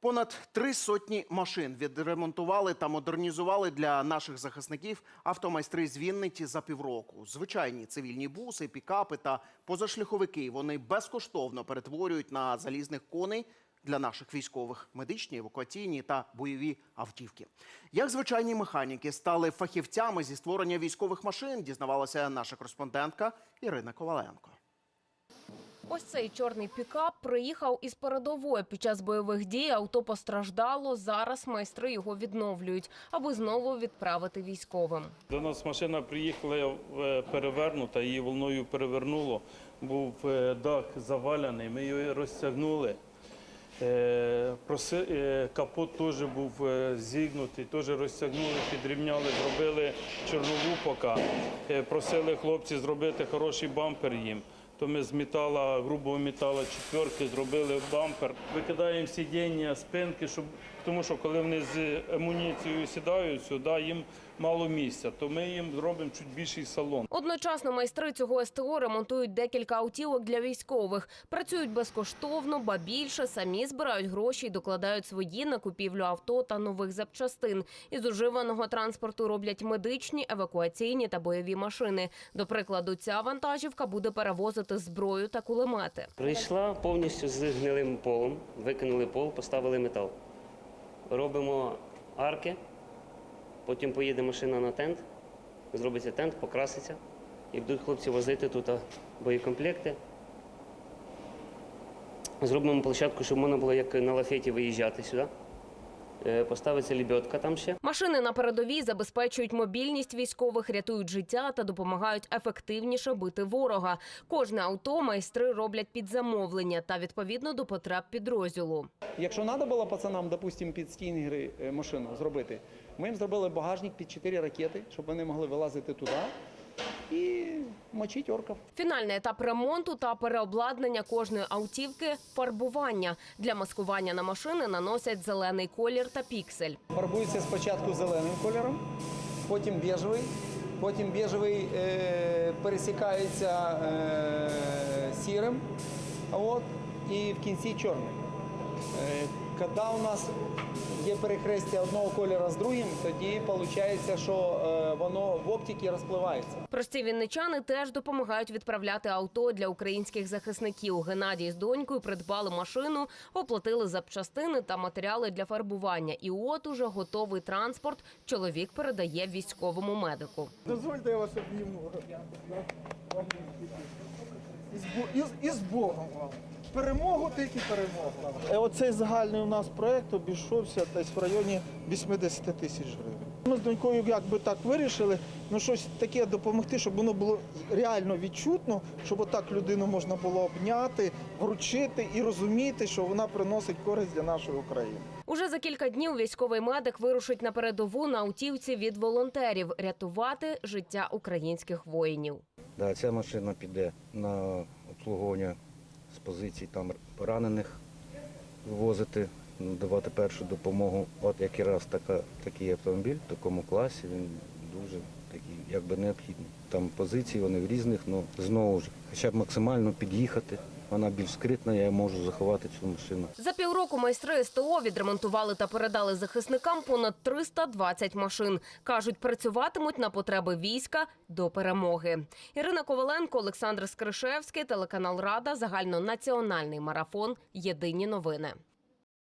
Понад три сотні машин відремонтували та модернізували для наших захисників автомайстри з Вінниці за півроку. Звичайні цивільні буси, пікапи та позашляховики вони безкоштовно перетворюють на залізних коней для наших військових медичні, евакуаційні та бойові автівки. Як звичайні механіки стали фахівцями зі створення військових машин, дізнавалася наша кореспондентка Ірина Коваленко. Ось цей чорний пікап приїхав із передової. Під час бойових дій авто постраждало. Зараз майстри його відновлюють, аби знову відправити військовим. До нас машина приїхала е, перевернута, її волною перевернуло. Був е, дах завалений, ми його розтягнули. Е, Капот теж був зігнутий, теж розтягнули, підрівняли, зробили чорнову пока. Просили хлопці зробити хороший бампер їм. То ми з метала, грубого металу четверки зробили бампер. Викидаємо сидіння, спинки, щоб, тому що коли вони з амуніцією сідають сюди, їм мало місця, то ми їм зробимо чуть більший салон. Одночасно майстри цього СТО ремонтують декілька автівок для військових. Працюють безкоштовно, ба більше самі збирають гроші і докладають свої на купівлю авто та нових запчастин. Із уживаного транспорту роблять медичні, евакуаційні та бойові машини. До прикладу, ця вантажівка буде перевозити зброю та кулемети. Прийшла повністю з гнилим полом, викинули пол, поставили метал. Робимо арки, потім поїде машина на тент, зробиться тент, покраситься. І будуть хлопці возити тут боєкомплекти. Зробимо площадку, щоб можна було як на лафеті виїжджати сюди. Е, Поставиться лебедка там ще. Машини на передовій забезпечують мобільність військових, рятують життя та допомагають ефективніше бити ворога. Кожне авто майстри роблять під замовлення та відповідно до потреб підрозділу. Якщо треба було пацанам, допустимо, під стінгри е, машину зробити, ми їм зробили багажник під 4 ракети, щоб вони могли вилазити туди мочити орків. Фінальний етап ремонту та переобладнання кожної автівки фарбування. Для маскування на машини наносять зелений колір та піксель. Фарбується спочатку зеленим кольором, потім біжевий, потім біжевий е, пересікається е, сірим, а от, і в кінці чорний. Е, коли у нас є перехрестя одного кольору з другим, тоді виходить, що е, воно в оптиці розпливається. Прості вінничани теж допомагають відправляти авто для українських захисників. Геннадій з донькою придбали машину, оплатили запчастини та матеріали для фарбування. І от уже готовий транспорт чоловік передає військовому медику. Дозвольте я вас обніму. І з Богом вам. Перемогу тільки перемогу. Е, Оцей загальний у нас проект обійшовся десь в районі 80 тисяч гривень. Ми з донькою якби так вирішили, ну щось таке допомогти, щоб воно було реально відчутно, щоб отак людину можна було обняти, вручити і розуміти, що вона приносить користь для нашої України. Уже за кілька днів військовий медик вирушить на передову на автівці від волонтерів рятувати життя українських воїнів. Да, ця машина піде на обслуговування з позицій там поранених, вивозити, давати першу допомогу. От якраз така, такий автомобіль в такому класі, він дуже такий, якби необхідний. Там позиції, вони в різних, але знову ж, хоча б максимально під'їхати. Вона більш скритна, я можу заховати цю машину. За півроку майстри СТО відремонтували та передали захисникам понад 320 машин. Кажуть, працюватимуть на потреби війська до перемоги. Ірина Коваленко, Олександр Скришевський, телеканал Рада, загальнонаціональний марафон. Єдині новини.